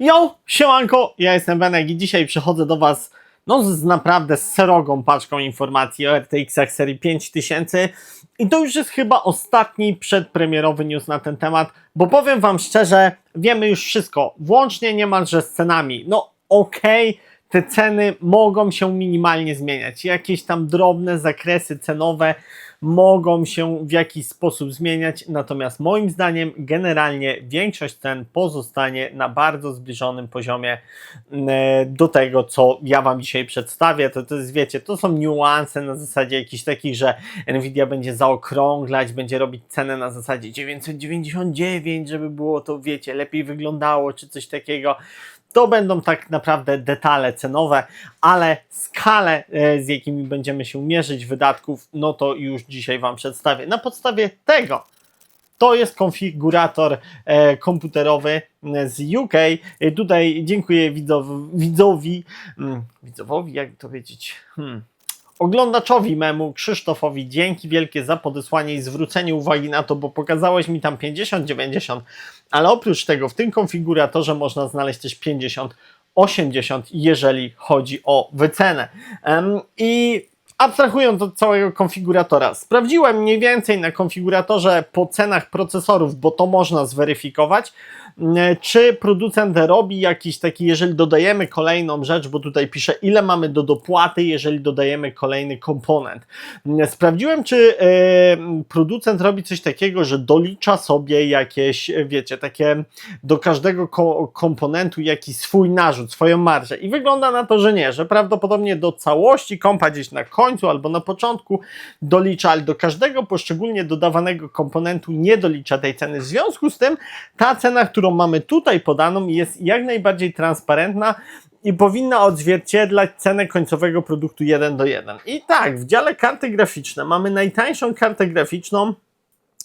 Yo, siemanko, ja jestem Benek i dzisiaj przychodzę do Was no, z naprawdę serogą paczką informacji o RTX-ach serii 5000 i to już jest chyba ostatni przedpremierowy news na ten temat, bo powiem Wam szczerze, wiemy już wszystko, włącznie niemalże z cenami. No okej, te ceny mogą się minimalnie zmieniać, jakieś tam drobne zakresy cenowe mogą się w jakiś sposób zmieniać, natomiast moim zdaniem generalnie większość cen pozostanie na bardzo zbliżonym poziomie e, do tego, co ja Wam dzisiaj przedstawię. To, to jest, wiecie, to są niuanse na zasadzie jakichś takich, że Nvidia będzie zaokrąglać, będzie robić cenę na zasadzie 999, żeby było to, wiecie, lepiej wyglądało, czy coś takiego. To będą tak naprawdę detale cenowe, ale skale, e, z jakimi będziemy się mierzyć wydatków, no to już dzisiaj Wam przedstawię. Na podstawie tego, to jest konfigurator e, komputerowy e, z UK. Tutaj dziękuję widzow, widzowi, mm, widzowowi, jak to powiedzieć, hmm, oglądaczowi memu Krzysztofowi dzięki wielkie za podesłanie i zwrócenie uwagi na to, bo pokazałeś mi tam 50-90, ale oprócz tego w tym konfiguratorze można znaleźć też 50 80, jeżeli chodzi o wycenę. I abstrahując od całego konfiguratora, sprawdziłem mniej więcej na konfiguratorze po cenach procesorów, bo to można zweryfikować, czy producent robi jakiś taki, jeżeli dodajemy kolejną rzecz, bo tutaj pisze, ile mamy do dopłaty, jeżeli dodajemy kolejny komponent. M, Sprawdziłem, czy e, producent robi coś takiego, że dolicza sobie jakieś, wiecie, takie do każdego ko- komponentu jakiś swój narzut, swoją marżę. I wygląda na to, że nie, że prawdopodobnie do całości kompa gdzieś na końcu albo na początku dolicza, ale do każdego poszczególnie dodawanego komponentu nie dolicza tej ceny. W związku z tym ta cena, którą mamy tutaj podaną jest jak najbardziej transparentna i powinna odzwierciedlać cenę końcowego produktu 1 do 1. I tak, w dziale karty graficzne mamy najtańszą kartę graficzną,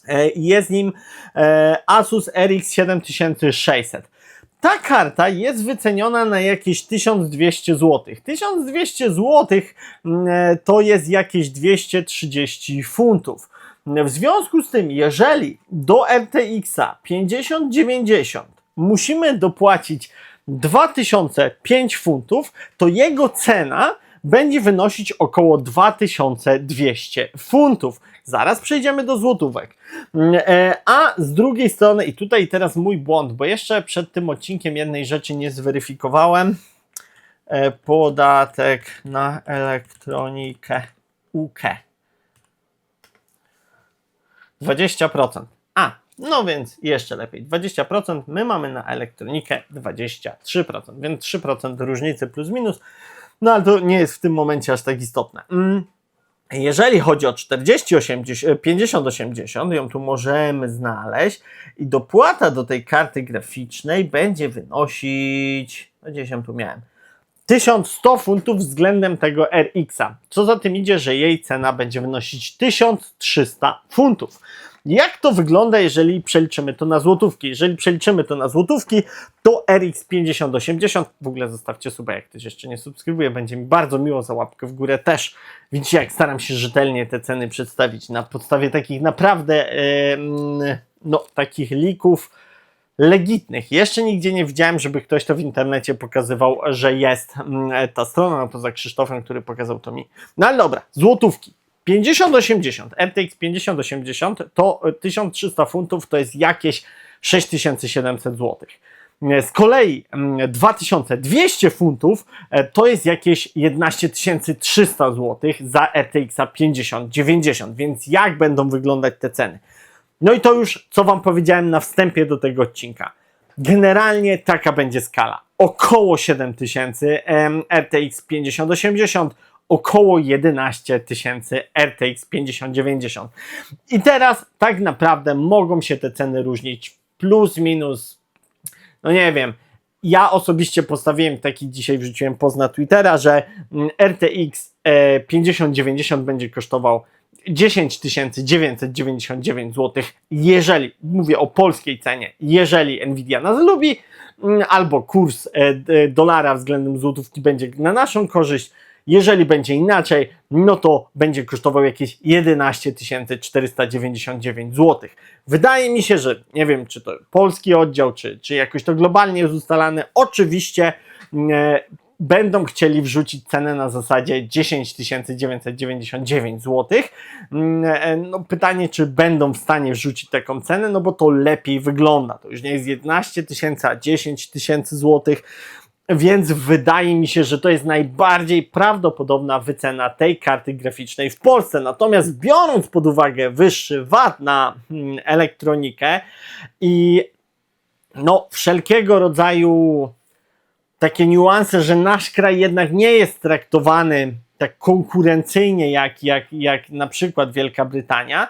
E, jest nim e, Asus RX 7600. Ta karta jest wyceniona na jakieś 1200 zł. 1200 zł to jest jakieś 230 funtów. W związku z tym, jeżeli do RTX-a 5090 musimy dopłacić 2005 funtów, to jego cena będzie wynosić około 2200 funtów. Zaraz przejdziemy do złotówek. Mm, e, A z drugiej strony, i tutaj teraz mój błąd, bo jeszcze przed tym odcinkiem jednej rzeczy nie zweryfikowałem. E, Podatek na elektronikę UK. 20%. A, no więc jeszcze lepiej. 20%, my mamy na elektronikę 23%, więc 3% różnicy plus minus. No ale to nie jest w tym momencie aż tak istotne. Mm. Jeżeli chodzi o 40, 80, 50, 80, ją tu możemy znaleźć i dopłata do tej karty graficznej będzie wynosić, no gdzieś ją tu miałem, 1100 funtów względem tego RX-a. Co za tym idzie, że jej cena będzie wynosić 1300 funtów. Jak to wygląda, jeżeli przeliczymy to na złotówki? Jeżeli przeliczymy to na złotówki, to RX 5080, w ogóle zostawcie suba, jak ktoś jeszcze nie subskrybuje, będzie mi bardzo miło za łapkę w górę też. Widzicie, jak staram się rzetelnie te ceny przedstawić na podstawie takich naprawdę, em, no, takich lików legitnych. Jeszcze nigdzie nie widziałem, żeby ktoś to w internecie pokazywał, że jest mm, ta strona, no poza Krzysztofem, który pokazał to mi. No ale dobra, złotówki. 5080, RTX 5080 to 1300 funtów, to jest jakieś 6700 zł. Z kolei mm, 2200 funtów e, to jest jakieś 11 300 zł za RTX 5090, więc jak będą wyglądać te ceny? No i to już, co Wam powiedziałem na wstępie do tego odcinka. Generalnie taka będzie skala. Około 7000 em, RTX 5080, około 11 tysięcy RTX 5090. I teraz tak naprawdę mogą się te ceny różnić plus minus, no nie wiem. Ja osobiście postawiłem taki dzisiaj wrzuciłem post na Twittera, że mm, RTX e, 5090 będzie kosztował 10 999 zł, jeżeli, mówię o polskiej cenie, jeżeli Nvidia nas lubi, mm, albo kurs e, dolara względem złotówki będzie na naszą korzyść, Jeżeli będzie inaczej, no to będzie kosztował jakieś 11 499 zł. Wydaje mi się, że nie wiem, czy to polski oddział, czy, czy jakoś to globalnie jest ustalane. Oczywiście e, będą chcieli wrzucić cenę na zasadzie 10 999 zł. No pytanie, czy będą w stanie wrzucić taką cenę, no bo to lepiej wygląda. To już nie jest 11 tysięcy, a 10 tysięcy złotych. Więc wydaje mi się, że to jest najbardziej prawdopodobna wycena tej karty graficznej w Polsce. Natomiast biorąc pod uwagę wyższy VAT na hmm, elektronikę i no, wszelkiego rodzaju takie niuanse, że nasz kraj jednak nie jest traktowany tak konkurencyjnie jak, jak, jak na przykład Wielka Brytania,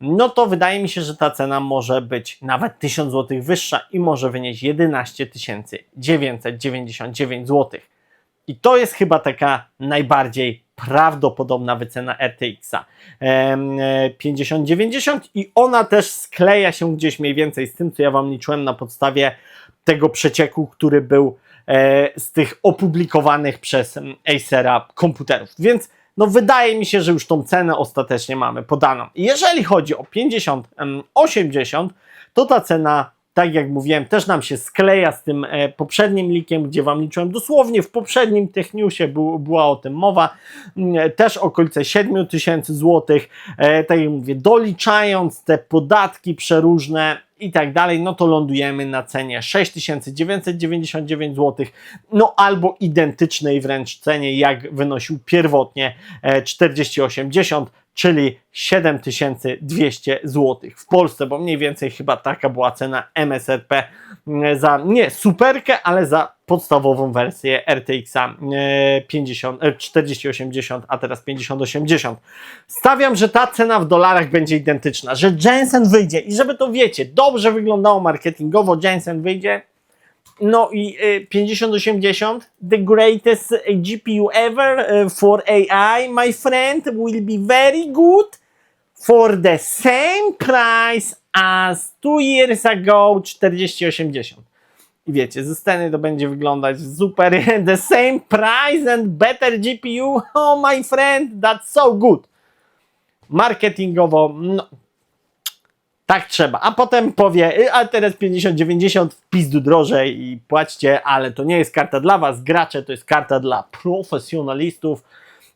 no to wydaje mi się, że ta cena może być nawet 1000 zł wyższa i może wynieść 11 999 zł. I to jest chyba taka najbardziej prawdopodobna wycena RTX-a 5090 i ona też skleja się gdzieś mniej więcej z tym, co ja Wam liczyłem na podstawie tego przecieku, który był e, z tych opublikowanych przez Acera komputerów. Więc no wydaje mi się, że już tą cenę ostatecznie mamy podaną. Jeżeli chodzi o 50-80, to ta cena, tak jak mówiłem, też nam się skleja z tym e, poprzednim likiem, gdzie Wam liczyłem. Dosłownie, w poprzednim Techniusie był, była o tym mowa, mm, też okolice 7000 zł, e, tak jak mówię, doliczając te podatki przeróżne, i tak dalej, no to lądujemy na cenie 6999 zł, no albo identycznej wręcz cenie, jak wynosił pierwotnie 4080, e, czyli 7200 zł w Polsce, bo mniej więcej chyba taka była cena MSRP mm, za nie superkę, ale za podstawową wersję RTX 50, 4080, a teraz 5080. Stawiam, że ta cena w dolarach będzie identyczna, że Jensen wyjdzie i żeby to wiecie, dobrze wyglądało marketingowo, Jensen wyjdzie, no i 5080, the greatest GPU ever for AI, my friend, will be very good for the same price as two years ago 4080. I wiecie, ze sceny to będzie wyglądać super. The same price and better GPU. Oh my friend, that's so good. Marketingowo, no, tak trzeba. A potem powie, y, a teraz 50-90 w pizdu drożej i płaćcie, ale to nie jest karta dla was, gracze, to jest karta dla profesjonalistów,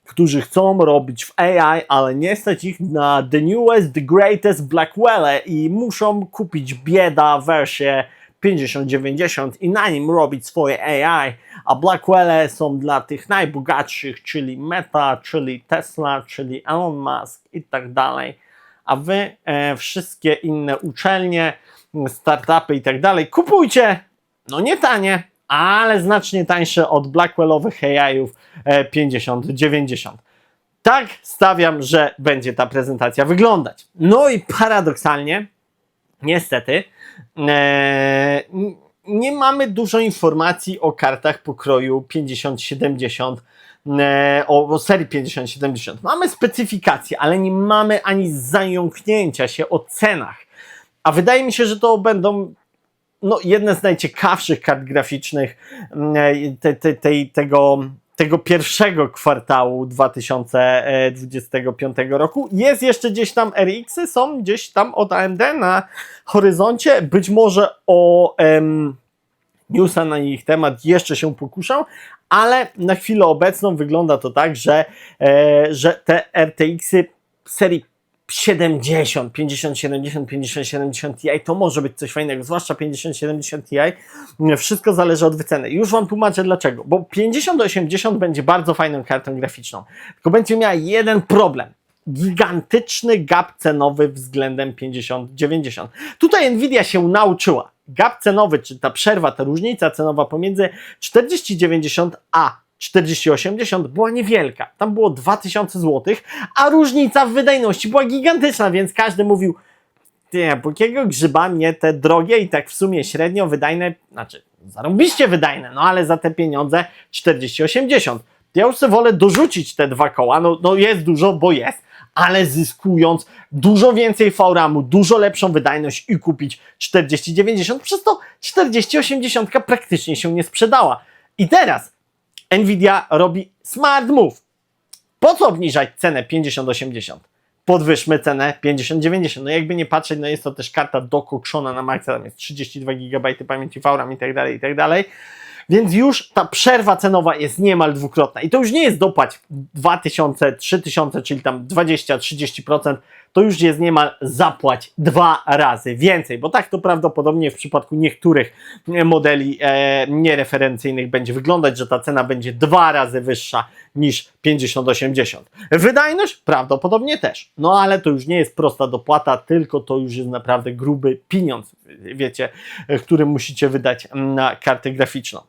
którzy chcą robić w AI, ale nie stać ich na the newest, the greatest Blackwell i muszą kupić bieda wersję 50-90 i na nim robić swoje AI, a Blackwelle są dla tych najbogatszych, czyli Meta, czyli Tesla, czyli Elon Musk i tak dalej. A wy e, wszystkie inne uczelnie, startupy i tak dalej kupujcie, no nie tanie, ale znacznie tańsze od Blackwellowych AI-ów e, 50-90. Tak stawiam, że będzie ta prezentacja wyglądać. No i paradoksalnie, niestety, e, nie mamy dużo informacji o kartach pokroju 5070, e, o, serii 5070. Mamy specyfikacje, ale nie mamy ani zająknięcia się o cenach. A wydaje mi się, że to będą no, jedne z najciekawszych kart graficznych e, te, te, te, tego tego pierwszego kwartału 2025 roku. Jest jeszcze gdzieś tam RX-y, są gdzieś tam od AMD na horyzoncie. Być może o em, newsa na ich temat jeszcze się pokuszał, ale na chwilę obecną wygląda to tak, że, e, że te RTX-y serii 70, 50, 70, 50, 70 Ti to może być coś fajnego, zwłaszcza 50, 70 Ti. Wszystko zależy od wyceny. Już Wam tłumaczę dlaczego. Bo 50 80 będzie bardzo fajną kartą graficzną, tylko będzie miała jeden problem. Gigantyczny gap cenowy względem 50-90. Tutaj Nvidia się nauczyła. Gap cenowy, czy ta przerwa, ta różnica cenowa pomiędzy 40-90 a 4080 była niewielka. Tam było 2000 zł, a różnica w wydajności była gigantyczna, więc każdy mówił, ty, jakiego grzyba mnie te drogie i tak w sumie średnio wydajne, znaczy zarąbiście wydajne, no ale za te pieniądze 4080. Ja już sobie wolę dorzucić te dwa koła, no, no jest dużo, bo jest, ale zyskując dużo więcej VRAMu, dużo lepszą wydajność i kupić 4090, przez to 4080 praktycznie się nie sprzedała. I teraz Nvidia robi smart move. Po co obniżać cenę 5080? Podwyższmy cenę 5090. No jakby nie patrzeć, no jest to też karta dokuczona na maksa, tam jest 32 GB pamięci VRAM i tak dalej, i tak dalej. Więc już ta przerwa cenowa jest niemal dwukrotna. I to już nie jest dopłać 2000, 3000, czyli tam 20-30%, to już jest niemal zapłać dwa razy więcej, bo tak to prawdopodobnie w przypadku niektórych e, modeli e, niereferencyjnych będzie wyglądać, że ta cena będzie dwa razy wyższa niż 5080. Wydajność? Prawdopodobnie też. No ale to już nie jest prosta dopłata, tylko to już jest naprawdę gruby pieniądz, wiecie, e, który musicie wydać na kartę graficzną.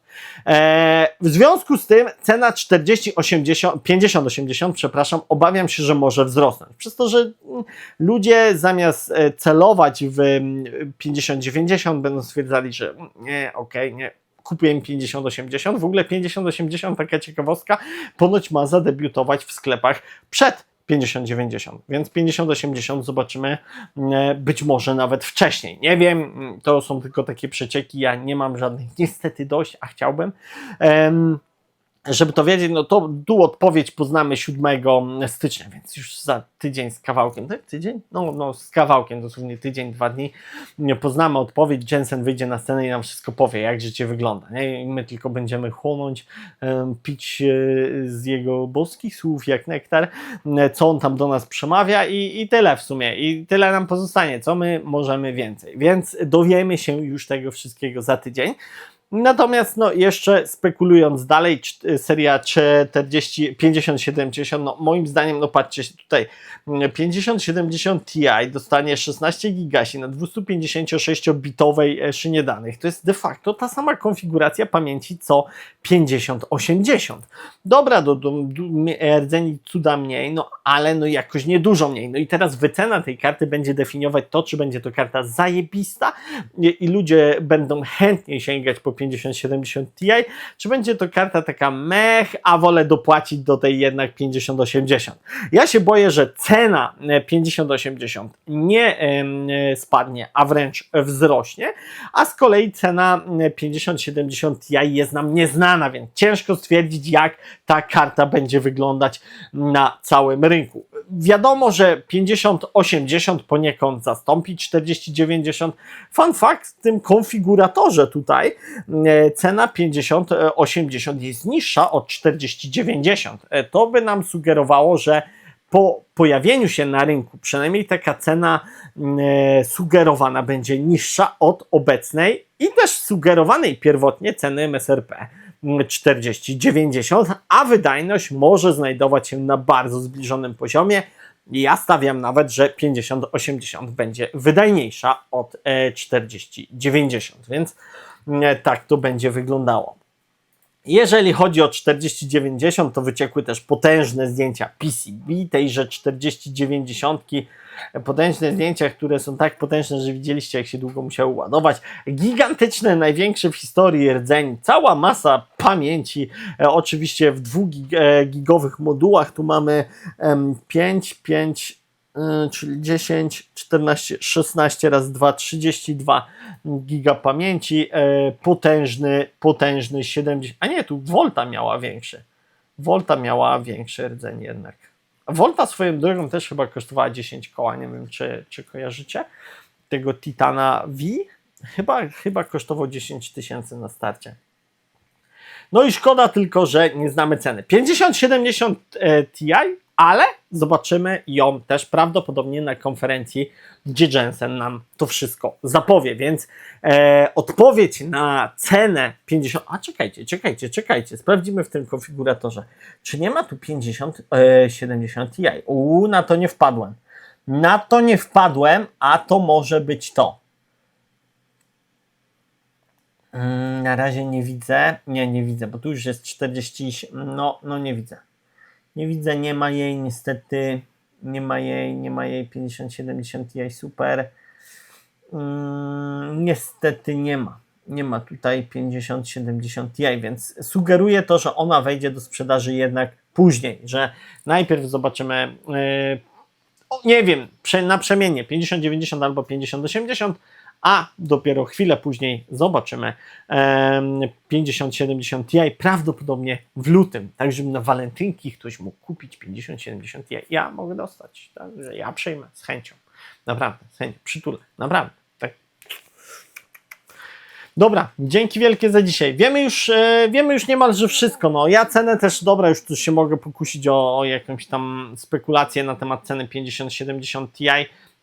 E, w związku z tym cena 40, 80, 50, 80, przepraszam, obawiam się, że może wzrosnąć. Przez to, że mm, ludzie zamiast e, celować w mm, 50, 90 będą stwierdzali, że mm, nie, okej, nie, kupię im 50-80. W ogóle 50-80, taka ciekawostka, ponoć ma zadebiutować w sklepach przed 50-90, więc 50-80 zobaczymy e, być może nawet wcześniej. Nie wiem, mm, to są tylko takie przecieki, ja nie mam żadnych niestety dość, a chciałbym. Em, żeby to wiedzieć, no to tu odpowiedź poznamy 7 stycznia, więc już za tydzień z kawałkiem, tak? Tydzień? No, no z kawałkiem, dosłownie tydzień, dwa dni poznamy odpowiedź, Jensen wyjdzie na scenę i nam wszystko powie, jak życie wygląda. Nie? I my tylko będziemy chłonąć, pić e, z jego boskich słów jak nektar, e, co on tam do nas przemawia i, i tyle w sumie. I tyle nam pozostanie, co my możemy więcej. Więc dowiemy się już tego wszystkiego za tydzień. Natomiast no, jeszcze spekulując dalej, cz- seria 40, 50-70, no moim zdaniem, no patrzcie tutaj, 50-70 Ti dostanie 16 gigasi na 256-bitowej e, szynie danych. To jest de facto ta sama konfiguracja pamięci co 50-80. Dobra, do, do, do rdzeni cuda mniej, no ale no jakoś nie dużo mniej. No i teraz wycena tej karty będzie definiować to, czy będzie to karta zajebista i, ludzie będą chętniej sięgać po 5070 Ti, czy będzie to karta taka mech, a wolę dopłacić do tej jednak 5080. Ja się boję, że cena e, 5080 nie em, e, spadnie, a wręcz wzrośnie, a z kolei cena e, 5070 Ti jest nam nieznana, więc ciężko stwierdzić, jak ta karta będzie wyglądać na całym rynku. Wiadomo, że 5080 poniekąd zastąpi 4090. Fun fact, w tym konfiguratorze tutaj e, cena 5080 jest niższa od 4090. E, To by nam sugerowało, że po pojawieniu się na rynku, przynajmniej taka cena e, sugerowana będzie niższa od obecnej i też sugerowanej pierwotnie ceny MSRP. 40-90, a wydajność może znajdować się na bardzo zbliżonym poziomie. Ja stawiam nawet, że 50-80 będzie wydajniejsza od e, 40-90, więc e, tak to będzie wyglądało. Jeżeli chodzi o 4090, to wyciekły też potężne zdjęcia PCB tejże 4090. Potężne zdjęcia, które są tak potężne, że widzieliście, jak się długo musiały ładować. Gigantyczne, największe w historii rdzeń. Cała masa pamięci, e, oczywiście w dwugigowych modułach. Tu mamy em, 5, 5, y, czyli 10, 14, 16 razy 2, 32 giga pamięci, e, potężny, potężny 70, a nie, tu Volta miała większy. Volta miała większy rdzeń jednak. Volta swoją drogą też chyba kosztowała 10 koła, nie wiem czy, czy kojarzycie. Tego Titana V chyba, chyba kosztował 10 tysięcy na starcie. No i szkoda tylko, że nie znamy ceny. 5070 e, Ti, ale zobaczymy ją też prawdopodobnie na konferencji, gdzie Jensen nam to wszystko zapowie. Więc e, odpowiedź na cenę 50. A czekajcie, czekajcie, czekajcie. Sprawdzimy w tym konfiguratorze, czy nie ma tu 50, e, 70 Ti. Uuu, na to nie wpadłem. Na to nie wpadłem, a to może być to. Mm, Na razie nie widzę. Nie, nie widzę, bo tu już jest 40. No, no nie widzę. Nie widzę, nie ma jej niestety. Nie ma jej, nie ma jej 5070 Ti Super. Mm, niestety nie ma. Nie ma tutaj 5070 Ti, więc sugeruje to, że ona wejdzie do sprzedaży jednak później, że najpierw zobaczymy, yy, o, nie wiem, prze, naprzemiennie 5090 albo 5080, a dopiero chwilę później zobaczymy em, 5070 Ti prawdopodobnie w lutym, tak żeby na walentynki ktoś mógł kupić 5070 Ti. Ja mogę dostać, także ja przyjmę z chęcią. Naprawdę, z chęcią, przytulę, naprawdę. Tak. Dobra, dzięki wielkie za dzisiaj. Wiemy już, e, wiemy już niemalże wszystko. No, ja cenę też, dobra, już tu się mogę pokusić o, o jakąś tam spekulację na temat ceny 5070 Ti.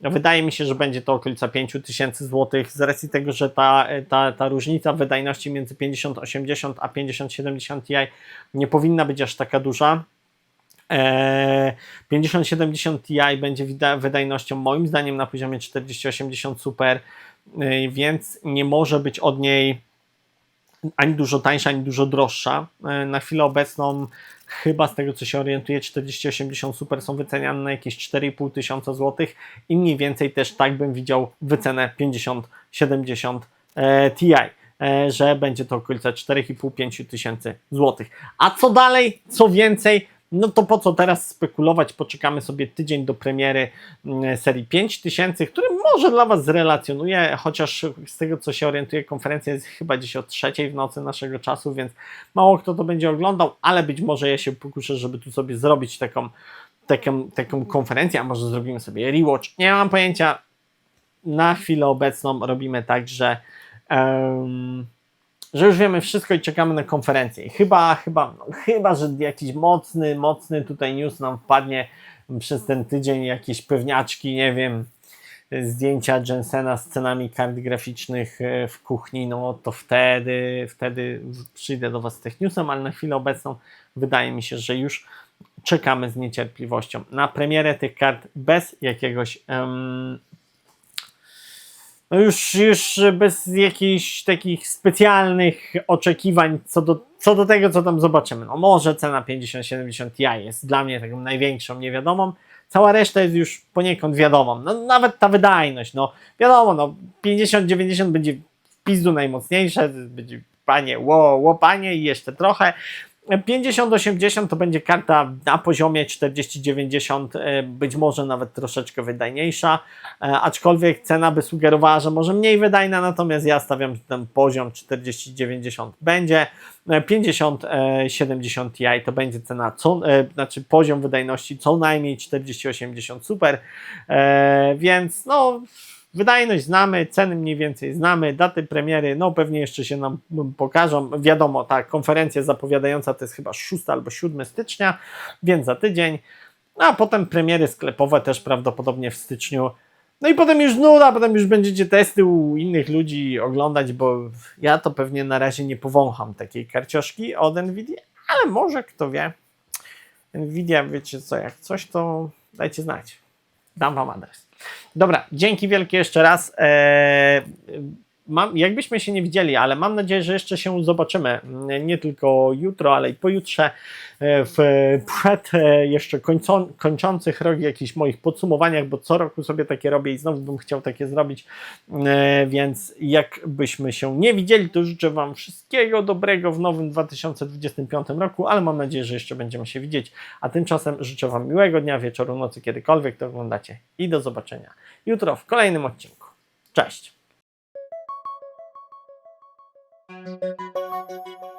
Wydaje mi się, że będzie to okolica 5000 zł, z racji tego, że ta, ta, ta różnica wydajności między 5080 a 5070 Ti nie powinna być aż taka duża. Eee, 5070 Ti będzie wydajnością moim zdaniem na poziomie 4080 Super, yy, więc nie może być od niej ani dużo tańsza, ani dużo droższa. Yy, Na chwilę obecną chyba z tego co się orientuję 4080 Super są wyceniane na jakieś 4,5 tysiąca złotych i mniej więcej też tak bym widział wycenę 5070 e, Ti, e, że będzie to okolica 4,5-5 tysięcy złotych. A co dalej, co więcej, no to po co teraz spekulować, poczekamy sobie tydzień do premiery mm, serii 5000, który może dla Was zrelacjonuję, chociaż z tego co się orientuję, konferencja jest chyba gdzieś o trzeciej w nocy naszego czasu, więc mało kto to będzie oglądał, ale być może ja się pokuszę, żeby tu sobie zrobić taką, taką, taką konferencję, a może zrobimy sobie rewatch, nie mam pojęcia. Na chwilę obecną robimy tak, że em, że już wiemy wszystko i czekamy na konferencję. I Chyba, chyba, no, chyba, że jakiś mocny, mocny tutaj news nam wpadnie przez ten tydzień, jakieś pewniaczki, nie wiem, zdjęcia Jensena z cenami kart graficznych e, w kuchni, no to wtedy, wtedy przyjdę do Was z tych newsem, ale na chwilę obecną wydaje mi się, że już czekamy z niecierpliwością na premierę tych kart bez jakiegoś em, no już, już bez jakichś takich specjalnych oczekiwań co do, co do tego, co tam zobaczymy. No może cena 50-70 Ti jest dla mnie taką największą niewiadomą. Cała reszta jest już poniekąd wiadomą. No, nawet ta wydajność, no wiadomo, no 50-90 będzie w pizdu najmocniejsze, będzie panie, ło, ło panie i jeszcze trochę. 50-80 to będzie karta na poziomie 40-90, e, być może nawet troszeczkę wydajniejsza, e, aczkolwiek cena by sugerowała, że może mniej wydajna, natomiast ja stawiam, ten poziom 40-90 będzie. E, 50-70 Ti to będzie cena, co, e, znaczy poziom wydajności co najmniej 40-80 super, e, więc no Wydajność znamy, ceny mniej więcej znamy, daty premiery, no pewnie jeszcze się nam mm, pokażą. Wiadomo, ta konferencja zapowiadająca to jest chyba 6 albo 7 stycznia, więc za tydzień. A potem premiery sklepowe też prawdopodobnie w styczniu. No i potem już nuda, potem już będziecie testy u innych ludzi oglądać, bo ja to pewnie na razie nie powącham takiej karcioszki od Nvidia, ale może kto wie. Nvidia, wiecie co, jak coś to dajcie znać. Dam wam adres. Dobra, dzięki wielkie jeszcze raz. Eee, mam, jakbyśmy się nie widzieli, ale mam nadzieję, że jeszcze się zobaczymy. Nie tylko jutro, ale i pojutrze e, w przed e, jeszcze kończą, kończących rok jakichś moich podsumowaniach, bo co roku sobie takie robię i znowu bym chciał takie zrobić. E, więc jakbyśmy się nie widzieli, to życzę Wam wszystkiego dobrego w nowym 2025 roku, ale mam nadzieję, że jeszcze będziemy się widzieć. A tymczasem życzę Wam miłego dnia, wieczoru, nocy, kiedykolwiek to oglądacie i do zobaczenia jutro w kolejnym odcinku. Cześć! Thank you.